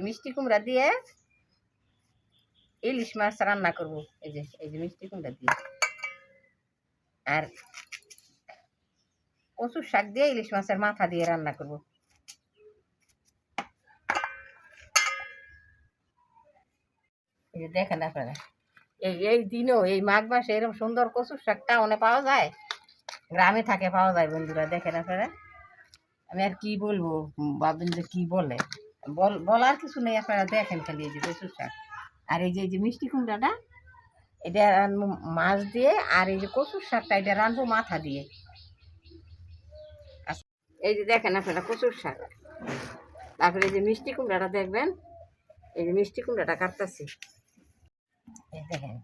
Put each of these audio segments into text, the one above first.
মিষ্টি কুমড়া দিয়ে ইলিশ মাছ রান্না করব। এই যে এই যে মিষ্টি কুমড়া দিয়ে। আর কচুর শাক দিয়ে ইলিশ মাছের মাথা দিয়ে রান্না করব। এই যে দেখেন আপনারা এই এই দিনও এই মাঘ মাসে এরকম সুন্দর কচুর শাক টাউনে পাওয়া যায়? গ্রামে থাকে পাওয়া যায় বন্ধুরা দেখেন আপনারা। আমি আর কি বলব উম, যে কি বল। বলার কিছু নেই আপনারা দেখেন খালি এই যে কচুর শাক। আর এই যে এই যে মিষ্টি কুমড়াটা এটা রানবো মাছ দিয়ে আর এই যে কচুর শাকটা এটা রানবো মাথা দিয়ে। আচ্ছা, এই যে দেখেন আপনারা কচুর শাক। তারপরে এই যে মিষ্টি কুমড়াটা দেখবেন এই যে মিষ্টি কুমড়াটা কাটতেছি। দেখেন।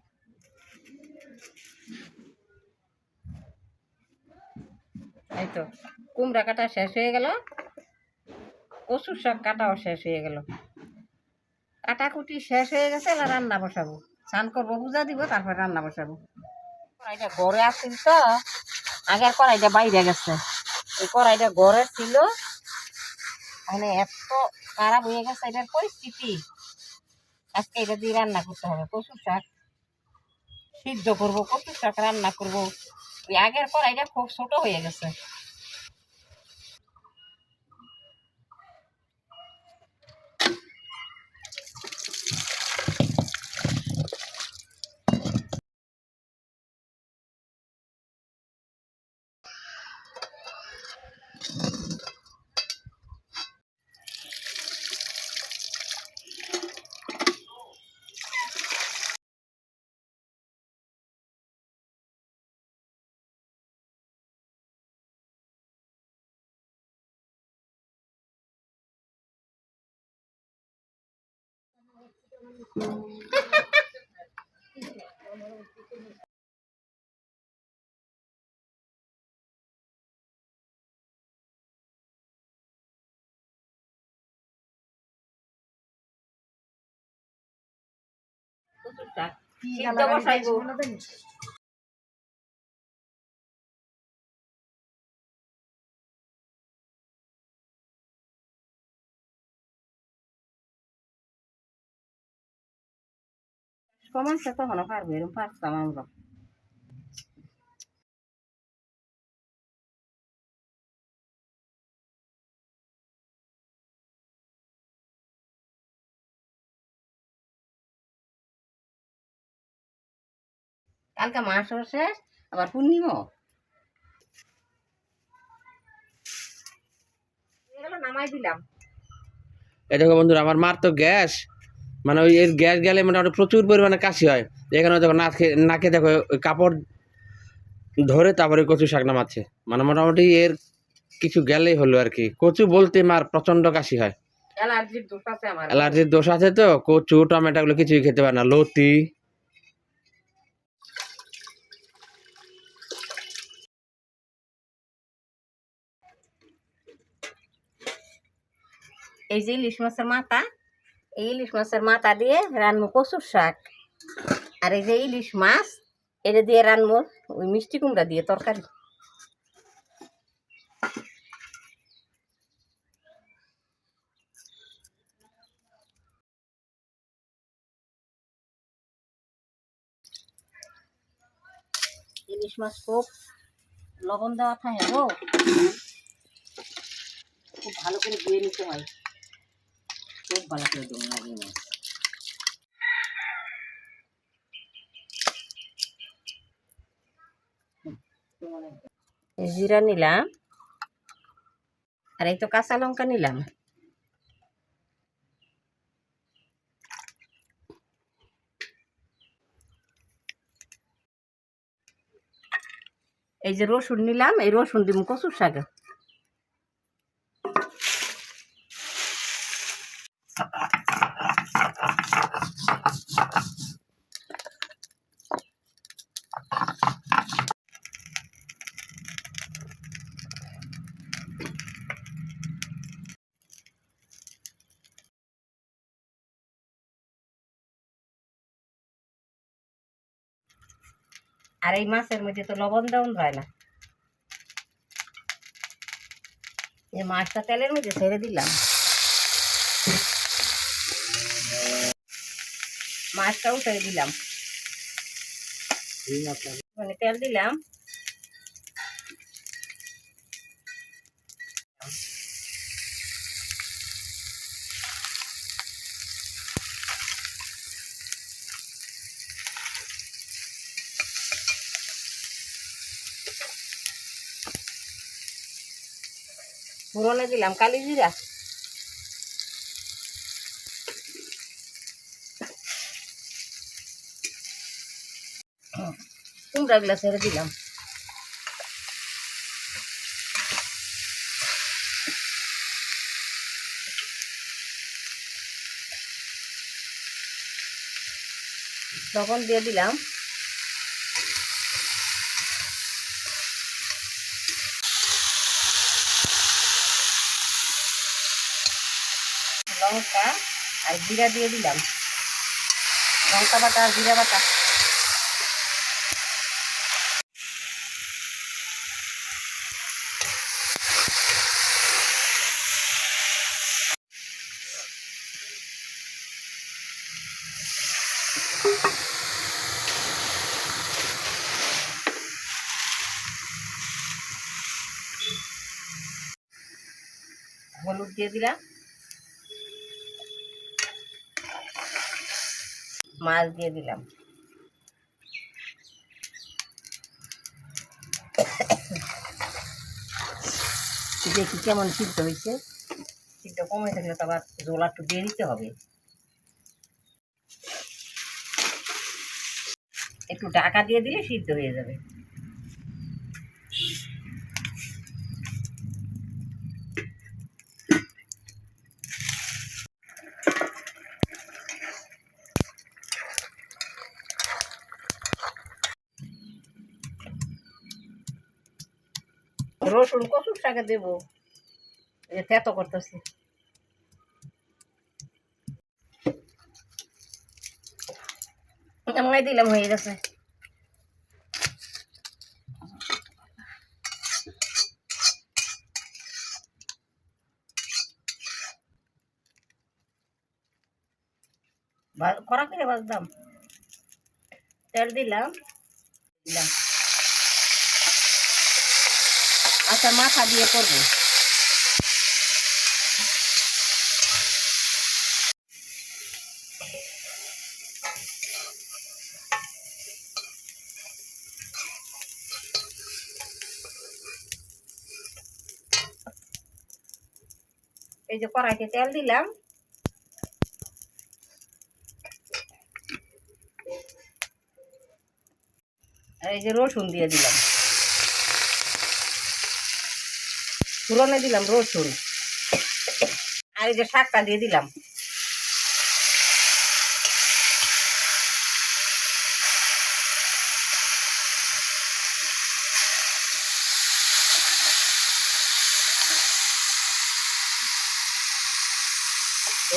এই তো কুমড়া কাটা শেষ হয়ে গেল। কচুর শাক কাটাও শেষ হয়ে গেল। কাটাকুটি শেষ হয়ে গেছে, এবার রান্না বসাবো। স্নান করব, পূজা দিব, তারপর রান্না বসাবো। কড়াইটা ঘরে আসছিল তো, আগের কড়াইটা বাইরে গেছে। এই কড়াইটা ঘরে ছিল। মানে এত খারাপ হয়ে গেছে, এটার পরিস্থিতি। আজকে এটা দিয়ে রান্না করতে হবে, কচুর শাক সিদ্ধ করব, কচুর শাক রান্না করব। আগের কড়াইটা খুব ছোট হয়ে গেছে। সিদ্ধ বসাইবো। সমান তখনও পারব এরকম পারতাম আমরা কালকে মাস শেষ, আবার পূর্ণিমা। নামাই দিলাম। এই দেখো বন্ধুরা, আমার মার তো গ্যাস। মানে ওই এর গ্যাস গেলে মোটামুটি প্রচুর পরিমাণে কাশি হয়। এখানে দেখো নাকে নাকে দেখো ওই কাপড় ধরে তারপরে কচু শাক নামাচ্ছে। মানে মোটামুটি এর কিছু গেলেই হলো আর কি। কচু বলতে মার প্রচণ্ড কাশি হয়। অ্যালার্জির দোষ আছে অ্যালার্জির দোষ আছে তো কচু টমেটো গুলো কিছুই খেতে পারে না। লতি। এই যে ইলিশ মাছের মাথা এই ইলিশ মাছের মাথা দিয়ে রান্নু কচুর শাক। আর এই যে ইলিশ মাছ, এটা দিয়ে রান্নু ওই মিষ্টি কুমড়া দিয়ে তরকারি। ইলিশ মাছ খুব লবণ দেওয়া থাকে গো। খুব ভালো করে ধুয়ে নিতে হয়। খুব ভালো করে ধুয়ে লাগে মাছ এই জিরা নিলাম। আর এই তো কাঁচা লঙ্কা নিলাম। এই যে রসুন নিলাম, এই রসুন দিব কচুর শাকে। আর এই মাছের মধ্যে তো লবণ দেওয়া যায় না। এই মাছটা তেলের মধ্যে ছেড়ে দিলাম। মাছটাও ছেড়ে দিলাম। মানে তেল দিলাম। ফোড়নে দিলাম কালি জিরা। কুমড়া গুলা ছেড়ে দিলাম। তখন দিয়ে দিলাম লঙ্কা আর জিরা দিয়ে দিলাম। লঙ্কা বাটা আর জিরা বাটা। হলুদ দিয়ে দিলাম। মাছ দিয়ে দিলাম। দেখি কেমন সিদ্ধ হয়েছে। সিদ্ধ কমে থাকলে তো আবার জল একটু দিয়ে দিতে হবে। একটু ঢাকা দিয়ে দিলে সিদ্ধ হয়ে যাবে। রসুন কচুর শাকে দেবো? তেতো করতেছি। আমায় দিলাম, হয়ে গেছে। কড়া করে বাজলাম তেল দিলাম। দিলাম। আচ্ছা মাথা দিয়ে করব। এই যে কড়াইতে তেল দিলাম। এই যে রসুন দিয়ে দিলাম। ফুরনে দিলাম রসুন। আর এই যে শাকটা দিয়ে দিলাম।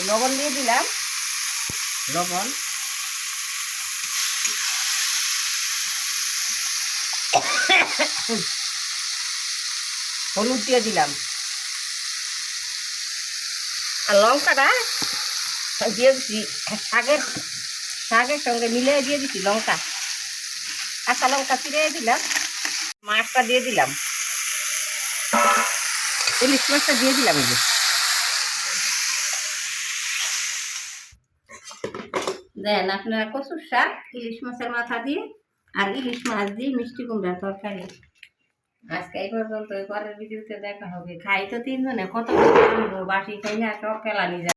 লবণ দিয়ে দিলাম। লবণ। হলুদ দিয়ে দিলাম। আর লঙ্কাটা দিয়ে দিচ্ছি শাকের শাকের সঙ্গে মিলিয়ে দিয়ে দিচ্ছি লঙ্কা। কাঁচা লঙ্কা চিড়ে দিলাম, মাছটা দিয়ে দিলাম। ইলিশ মাছটা দিয়ে দিলাম এই দেন আপনারা কচুর শাক, ইলিশ মাছের মাথা দিয়ে আর ইলিশ মাছ দিয়ে মিষ্টি কুমড়ার তরকারি। আজকে এই পর্যন্ত পরের ভিডিওতে দেখা হবে। খাই তো তিনজনে, কত বাসি খাই না সব ফেলানি যায়